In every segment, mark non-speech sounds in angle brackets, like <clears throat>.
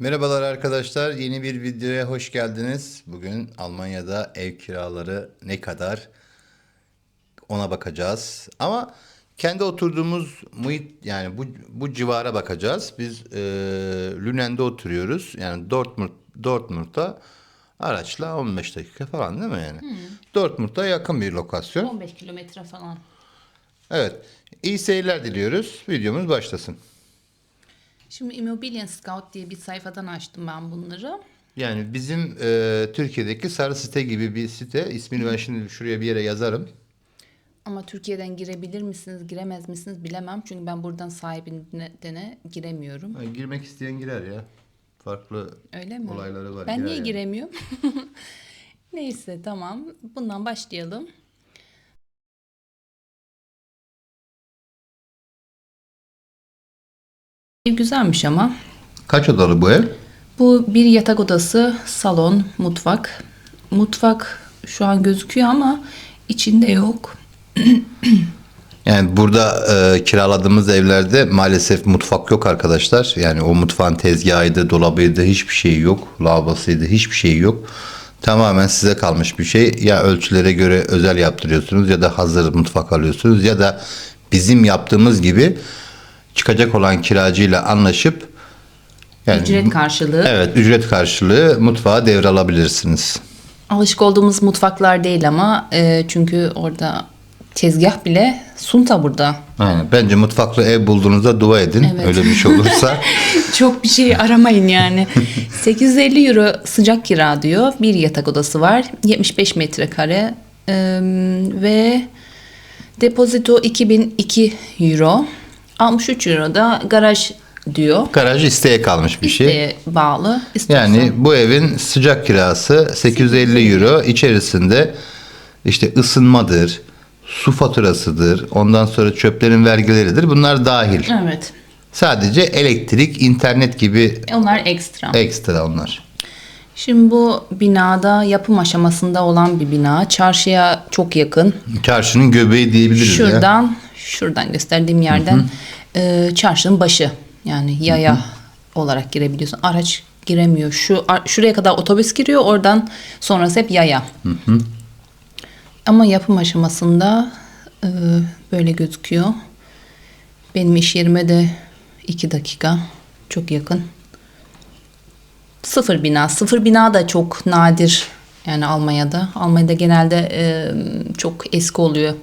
Merhabalar arkadaşlar. Yeni bir videoya hoş geldiniz. Bugün Almanya'da ev kiraları ne kadar ona bakacağız. Ama kendi oturduğumuz muhit yani bu bu civara bakacağız. Biz e, Lünen'de oturuyoruz. Yani Dortmund Dortmund'da araçla 15 dakika falan değil mi yani? Dortmund'a yakın bir lokasyon. 15 kilometre falan. Evet. İyi seyirler diliyoruz. Videomuz başlasın. Şimdi Immobilien Scout diye bir sayfadan açtım ben bunları. Yani bizim e, Türkiye'deki sarı site gibi bir site. İsmini ben şimdi şuraya bir yere yazarım. Ama Türkiye'den girebilir misiniz, giremez misiniz bilemem. Çünkü ben buradan sahibine giremiyorum. Ha, girmek isteyen girer ya. Farklı Öyle mi? olayları var. Ben girer niye yani. giremiyorum? <laughs> Neyse tamam. Bundan başlayalım. Ev güzelmiş ama. Kaç odalı bu ev? Bu bir yatak odası, salon, mutfak. Mutfak şu an gözüküyor ama içinde yok. <clears throat> Yani burada e, kiraladığımız evlerde maalesef mutfak yok arkadaşlar. Yani o mutfağın tezgahıydı, dolabıydı, hiçbir şeyi yok. Lavabosuydu, hiçbir şeyi yok. Tamamen size kalmış bir şey. Ya ölçülere göre özel yaptırıyorsunuz ya da hazır mutfak alıyorsunuz ya da bizim yaptığımız gibi çıkacak olan kiracıyla anlaşıp yani Ücret karşılığı. Evet, ücret karşılığı mutfağa devralabilirsiniz. Alışık olduğumuz mutfaklar değil ama e, çünkü orada tezgah bile sunta burada. Aynen. Bence mutfaklı ev bulduğunuzda dua edin. Evet. Öyle bir şey olursa. <laughs> Çok bir şey aramayın yani. <laughs> 850 euro sıcak kira diyor. Bir yatak odası var. 75 metrekare e, ve depozito 2002 euro. 63 euro da garaj diyor. Garaj isteğe kalmış bir şey. İsteğe bağlı. İstiyorsan- Yani bu evin sıcak kirası 850 euro içerisinde işte ısınmadır, su faturasıdır, ondan sonra çöplerin vergileridir. Bunlar dahil. Evet. Sadece elektrik, internet gibi Onlar ekstra. ekstra onlar. Şimdi bu binada yapım aşamasında olan bir bina. Çarşıya çok yakın. Çarşının göbeği diyebiliriz ya. Şuradan, şuradan gösterdiğim yerden e, çarşının başı. Yani yaya olarak girebiliyorsun. Araç giremiyor. Şu ar- şuraya kadar otobüs giriyor. Oradan sonrası hep yaya. Ama yapım aşamasında e, böyle gözüküyor. Benim iş yerime de iki dakika. Çok yakın. Sıfır bina. Sıfır bina da çok nadir. Yani Almanya'da. Almanya'da genelde e, çok eski oluyor.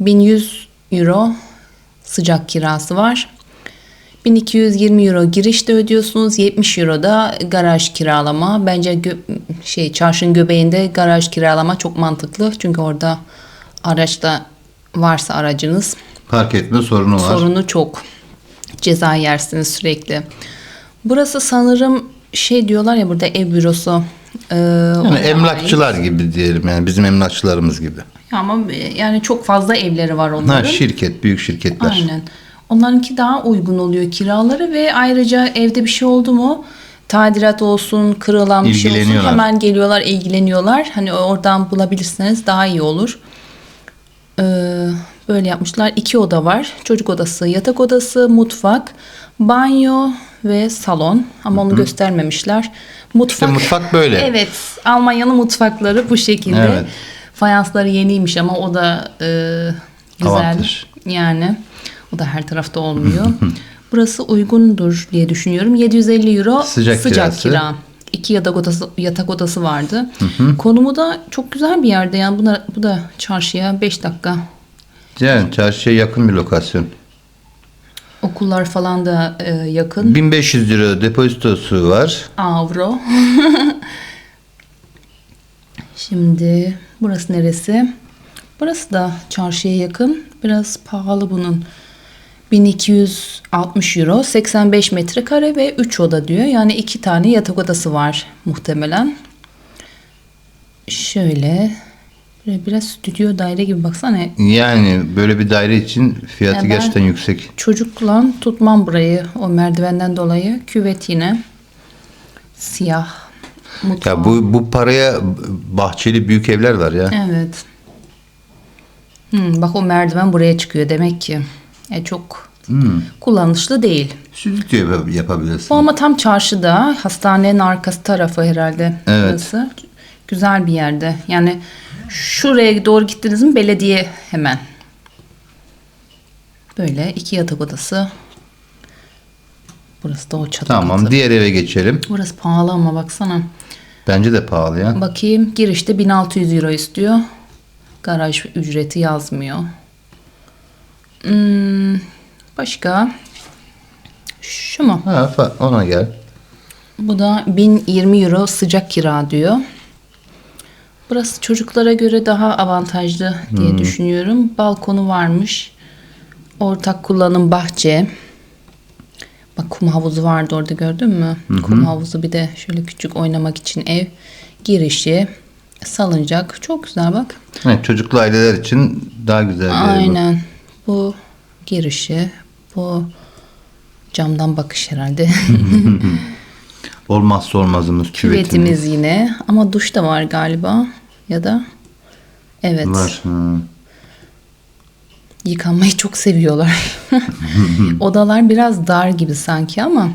1100 euro sıcak kirası var. 1220 euro girişte ödüyorsunuz. 70 euro da garaj kiralama. Bence gö- şey çarşının göbeğinde garaj kiralama çok mantıklı. Çünkü orada araçta varsa aracınız Park etme sorunu var. sorunu çok. Ceza yersiniz sürekli. Burası sanırım şey diyorlar ya burada ev bürosu. Ee, Yani emlakçılar gibi diyelim yani bizim emlakçılarımız gibi. Ama e, yani çok fazla evleri var Ha onların. şirket, büyük şirketler. Aynen. Onlarınki daha uygun oluyor kiraları ve ayrıca evde bir şey oldu mu tadilat olsun, kırılan bir şey olsun hemen geliyorlar, ilgileniyorlar. Hani oradan bulabilirseniz daha iyi olur. Ee, böyle yapmışlar. İki oda var. Çocuk odası, yatak odası, mutfak, banyo ve salon. Ama onu göstermemişler. Mutfak. İşte mutfak böyle. Evet. Almanya'nın mutfakları bu şekilde. Evet. Fayansları yeniymiş ama o da e, güzel. Avantaj. Yani o da her tarafta olmuyor. <laughs> Burası uygundur diye düşünüyorum. 750 euro Sıcak kirası. kira. İki yatak odası yatak odası vardı. Konumu da çok güzel bir yerde. Yani buna, bu da çarşıya 5 dakika. Yani çarşıya yakın bir lokasyon. Okullar falan da e, yakın. 1500 lira depozitosu var. Avro. <laughs> Şimdi burası neresi? Burası da çarşıya yakın. Biraz pahalı bunun. 1260 euro, 85 metrekare ve 3 oda diyor. Yani iki tane yatak odası var muhtemelen. Şöyle biraz stüdyo daire gibi baksana. Yani böyle bir daire için fiyatı Ya ben- gerçekten yüksek. Çocukla tutmam burayı o merdivenden dolayı. Küvet yine siyah. Mutfağı. Ya bu bu paraya bahçeli büyük evler var ya. Evet. Hmm, bak o merdiven buraya çıkıyor demek ki. E, çok kullanışlı değil. Stüdyo yap- yapabilirsin. Bu ama tam çarşıda. Hastanenin arkası tarafı herhalde. Evet. Burası. Güzel bir yerde. Yani şuraya doğru gittiniz mi belediye hemen. Böyle iki yatak odası. Burası da o çatı Tamam katı. diğer eve geçelim. Burası pahalı ama baksana. Bence de pahalı ya. Bakayım girişte 1600 euro istiyor. Garaj ücreti yazmıyor. Hmm, başka? Şu mu? Ha, ona gel. Bu da 1020 euro sıcak kira diyor. Burası çocuklara göre daha avantajlı diye düşünüyorum. Balkonu varmış. Ortak kullanım bahçe. Bak kum havuzu vardı orada gördün mü? Kum havuzu bir de şöyle küçük oynamak için ev. Girişi, salıncak. Çok güzel bak. Evet, çocuklu aileler için daha güzel bir ev bu. Aynen. Bu girişi, bu camdan bakış herhalde. <laughs> <laughs> Olmazsa olmazımız küvetimiz. Küvetimiz yine ama duş da var galiba ya da evet Var. hı. Yıkanmayı çok seviyorlar. <laughs> Odalar biraz dar gibi sanki ama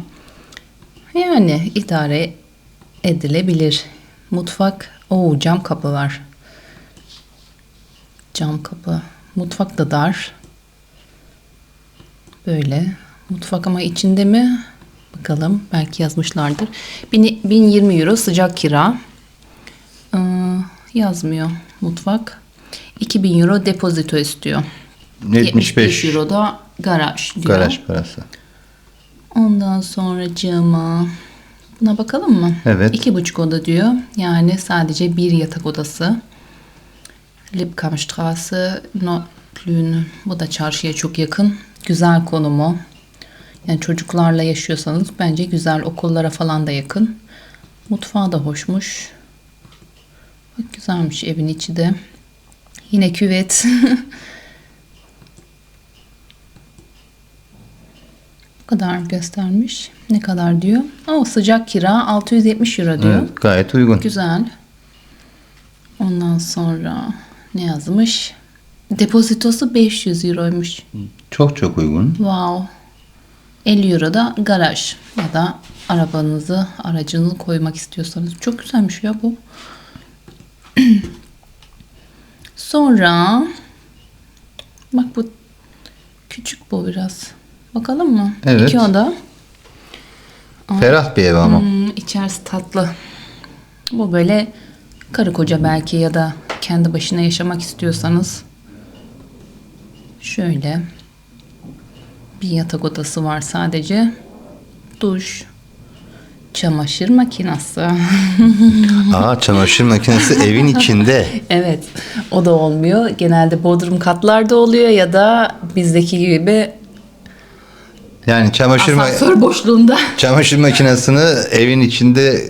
yani idare edilebilir. Mutfak o cam kapı var. Cam kapı. Mutfak da dar. Böyle. Mutfak ama içinde mi? Bakalım. Belki yazmışlardır. Bin- 1020 euro sıcak kira. Ee, yazmıyor mutfak. 2000 euro depozito istiyor. 75 euro da garaj diyor. garaj parası. Ondan sonra cama. Buna bakalım mı? Evet. İki buçuk oda diyor. Yani sadece bir yatak odası. Liebkampstraße, Nordlüne. Bu da çarşıya çok yakın. Güzel konumu. Yani çocuklarla yaşıyorsanız bence güzel okullara falan da yakın. Mutfağı da hoşmuş. Bak güzelmiş evin içi de. Yine küvet. <laughs> Bu kadar göstermiş. Ne kadar diyor? O sıcak kira 670 euro diyor. Evet, gayet uygun. Güzel. Ondan sonra ne yazmış? Depozitosu 500 euroymuş. Çok çok uygun. Wow. 50 euro da garaj ya da arabanızı, aracınızı koymak istiyorsanız. Çok güzelmiş ya bu. <clears throat> Sonra bak bu küçük bu biraz. Bakalım mı? Evet. İki oda. Ferah bir ev ama. Hmm, içerisi tatlı. Bu böyle karı koca belki ya da kendi başına yaşamak istiyorsanız şöyle bir yatak odası var sadece. Duş, çamaşır makinesi. <laughs> Aa çamaşır makinesi evin içinde. evet, o da olmuyor. Genelde bodrum katlarda oluyor ya da bizdeki gibi Yani çamaşır ma- asansör boşluğunda. <laughs> çamaşır makinesini evin içinde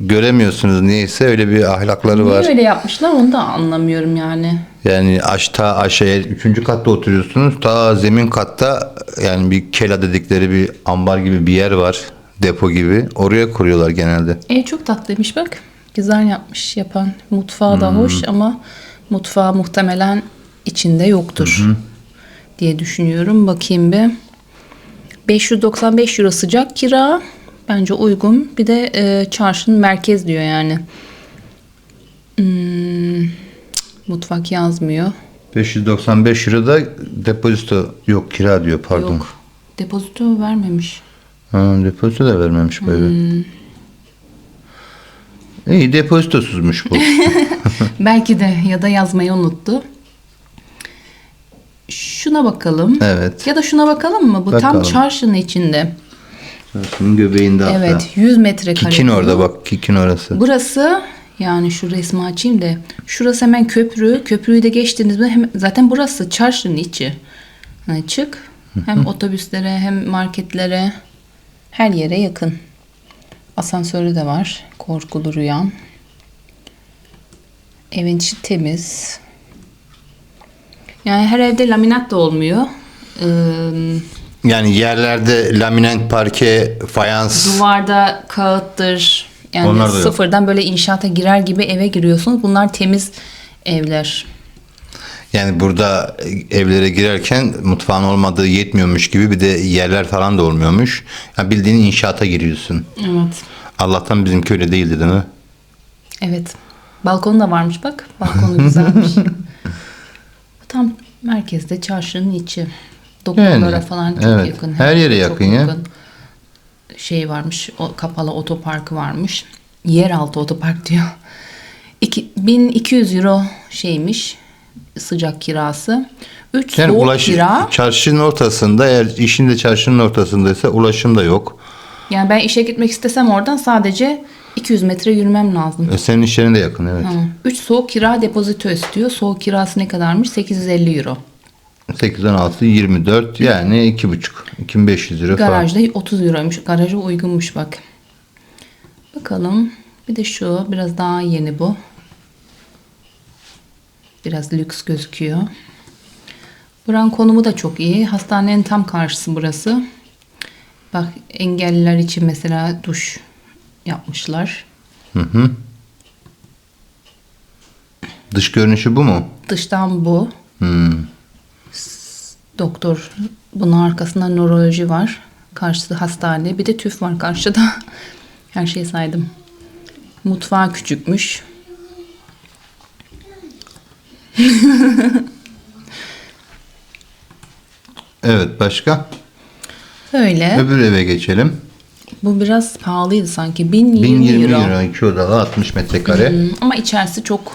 göremiyorsunuz niyeyse öyle bir ahlakları var. Niye öyle yapmışlar onu da anlamıyorum yani. Yani aşta aşağıya üçüncü katta oturuyorsunuz. Ta zemin katta yani bir kela dedikleri bir ambar gibi bir yer var. Depo gibi. Oraya kuruyorlar genelde. E çok tatlıymış bak. Güzel yapmış yapan. Mutfağı da hoş ama mutfağı muhtemelen içinde yoktur diye düşünüyorum. Bakayım bir. 595 euro sıcak kira. Bence uygun. Bir de e, çarşının merkez diyor yani. Hmm, mutfak yazmıyor. 595 euro da depozito yok kira diyor pardon. Yok. Depozito vermemiş. Ha, depozito da vermemiş eve. Hmm. İyi depozitosuzmuş bu. <laughs> Belki de ya da yazmayı unuttu. Şuna bakalım. Evet. Ya da şuna bakalım mı? Bu tam Bakalım. çarşının içinde. Şunun göbeğinde hatta. Evet, 100 metrekare. Kikin orada bak Kikin orası. Burası yani şu resmi açayım da şurası hemen köprü. Köprüyü de geçtiniz mi hem, zaten burası çarşının içi. Yani çık hem otobüslere hem marketlere her yere yakın. Asansörü de var. Korkulu rüyan. Evin içi temiz. Yani her evde laminat da olmuyor. Ee, Yani yerlerde laminant parke, fayans. Duvarda kağıttır. Yani Onlar da yok. sıfırdan böyle inşaata girer gibi eve giriyorsunuz. Bunlar temiz evler. Yani burada evlere girerken mutfağın olmadığı yetmiyormuş gibi bir de yerler falan da olmuyormuş. Ya bildiğin inşaata giriyorsun. Evet. Allah'tan bizimki öyle değildi değil mi? Evet. Balkonu da varmış bak. Balkonu güzelmiş. <laughs> Tam merkezde çarşının içi. Doktorlara Yani, falan çok evet. yakın. Her yere çok yakın ya. Şey varmış. O kapalı otoparkı varmış. Yeraltı otopark diyor. İki, 1200 euro şeymiş sıcak kirası. 3 Yani soğuk ulaş, kira. çarşının ortasında eğer işin de çarşının ortasındaysa ulaşım da yok. Yani ben işe gitmek istesem oradan sadece 200 metre yürümem lazım. E, senin iş yerine de yakın evet. 3 soğuk kira depozito istiyor. Soğuk kirası ne kadarmış? 850 euro. 8, 16, 24 yani 2,5 2500 lira falan. Garajda 30 euroymuş. Garaja uygunmuş bak. Bakalım. Bir de şu biraz daha yeni bu. Biraz lüks gözüküyor. Buranın konumu da çok iyi. Hastanenin tam karşısı burası. Bak engelliler için mesela duş yapmışlar. Dış görünüşü bu mu? Dıştan bu. Hmm. Doktor. Bunun arkasında nöroloji var. Karşısı hastane. Bir de tüf var karşıda. <laughs> Her şeyi saydım. Mutfağı küçükmüş. Evet başka? Öyle. Öbür eve geçelim. Bu biraz pahalıydı sanki. 1020, 1020 euro. euro 2 odalı 60 metrekare. Hmm, Ama içerisi çok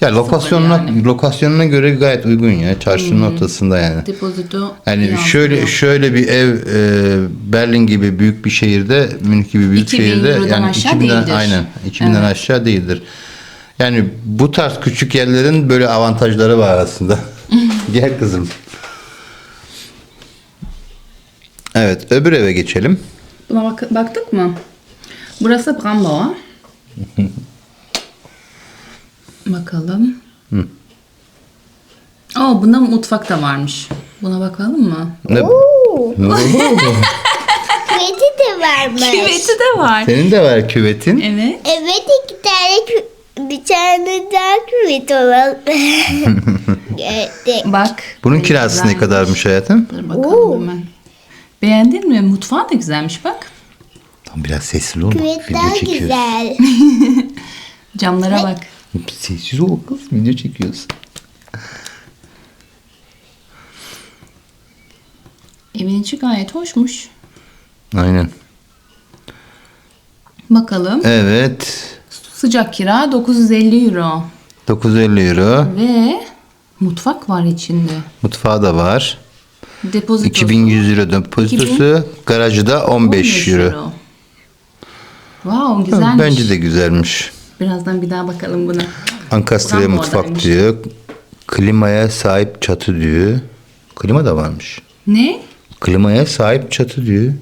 Ya lokasyonuna yani. lokasyonuna göre gayet uygun ya. Çarşının ortasında yani. depozito. Yani şöyle şöyle bir ev e, Berlin gibi büyük bir şehirde, Münih gibi büyük 2000 şehirde yani aşağı 2000'den değildir. aynen 2000'den aşağı değildir. Yani bu tarz küçük yerlerin böyle avantajları var aslında. <laughs> Gel kızım. Evet, öbür eve geçelim. Buna bak- baktık mı? Burası Brambauer. <laughs> Bakalım. Aa, bunda mutfak da varmış. Buna bakalım mı? Ne? Oldu? Küveti de varmış. Küveti de var. Senin de var küvetin. Evet. Evet iki tane kü- bir tane daha küvet olan. <laughs> Bak. Bunun kirası ne kadarmış hayatım? Dur bakalım hemen. Beğendin mi? Mutfağı da güzelmiş bak. Tamam biraz sessiz ol. Video daha çekiyoruz. güzel. <laughs> Camlara bak. Sessiz ol kız. Video çekiyoruz. Evin içi gayet hoşmuş. Aynen. Bakalım. Evet. Sıcak kira 950 euro. 950 euro. Ve mutfak var içinde. Mutfağı da var. Depozito. 2100 euro depozitosu. Garajı da 15 euro. Wow güzelmiş. Bence de güzelmiş. Birazdan bir daha bakalım buna. Ankastre mutfak diyor. Klimaya sahip çatı diyor. Klima da varmış. Ne? Klimaya sahip çatı diyor.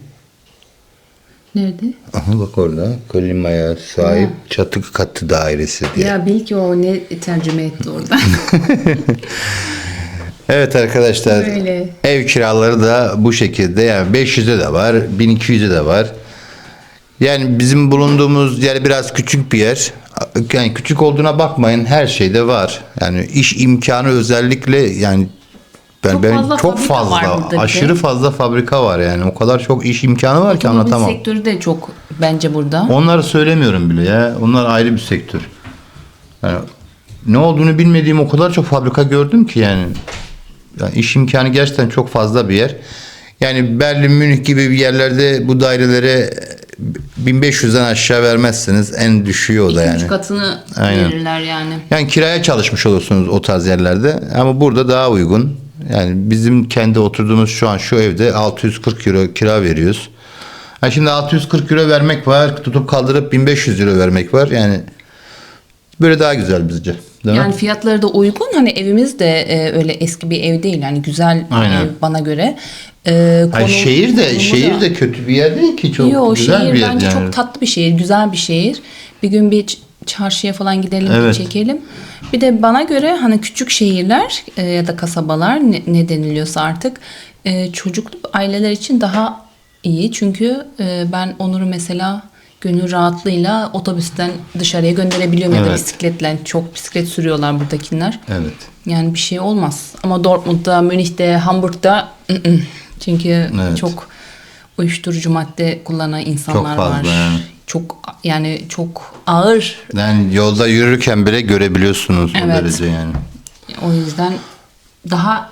Nerede? Aha bak orada. Klimaya sahip çatı katı dairesi diye. Ya bil ki o ne tercüme etti orada. <laughs> Evet arkadaşlar. Böyle. Ev kiraları da bu şekilde. Yani 500'e de var, 1200'e de var. Yani bizim bulunduğumuz yer biraz küçük bir yer. Yani küçük olduğuna bakmayın. Her şeyde var. Yani iş imkanı özellikle yani ben Çok ben fazla çok fazla aşırı fazla fabrika var yani. O kadar çok iş imkanı var ki Otomobil anlatamam. sektörü de çok bence burada. Onları söylemiyorum bile ya. Onlar ayrı bir sektör. Yani ne olduğunu bilmediğim o kadar çok fabrika gördüm ki yani. Yani iş imkanı gerçekten çok fazla bir yer. Yani Berlin, Münih gibi bir yerlerde bu dairelere 1500'den aşağı vermezsiniz. En düşüğü o da yani. üç katını Aynen. verirler yani. Yani kiraya çalışmış olursunuz o tarz yerlerde. Ama burada daha uygun. Yani bizim kendi oturduğumuz şu an şu evde 640 euro kira veriyoruz. Ha şimdi 640 euro vermek var. Tutup kaldırıp 1500 euro vermek var. Yani böyle daha güzel bizce. Değil Yani mi? fiyatları da uygun. Hani evimiz de e, öyle eski bir ev değil. Yani güzel bir Aynen. ev bana göre. E, Hayır, konum- şehir de şehir da- de kötü bir yer değil ki çok Yo, güzel şehir bir yer bence yani. çok tatlı bir şehir, güzel bir şehir. Bir gün bir çarşıya falan gidelim, bir Evet. çekelim. Bir de bana göre hani küçük şehirler e, ya da kasabalar ne, ne deniliyorsa artık e, çocuklu aileler için daha iyi. Çünkü e, ben Onur'u mesela gönül rahatlığıyla otobüsten dışarıya gönderebiliyorum ya da Evet. bisikletle. Çok bisiklet sürüyorlar buradakiler. Evet. Yani bir şey olmaz. Ama Dortmund'da, Münih'te, Hamburg'da ı-ı. çünkü Evet. çok uyuşturucu madde kullanan insanlar fazla var. yani. Çok yani çok ağır. Yani yolda yürürken bile görebiliyorsunuz o Evet. derece yani. O yüzden daha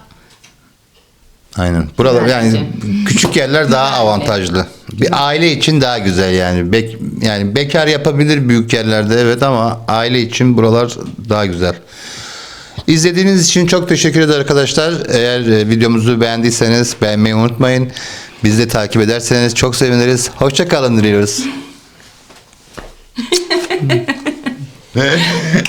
Aynen. Buralar yani küçük yerler daha avantajlı. Bir aile için daha güzel yani. Bek, yani bekar yapabilir büyük yerlerde evet ama aile için buralar daha güzel. İzlediğiniz için çok teşekkür ederiz arkadaşlar. Eğer e, videomuzu beğendiyseniz beğenmeyi unutmayın. Bizi de takip ederseniz çok seviniriz. Hoşça kalın diliyoruz. <laughs>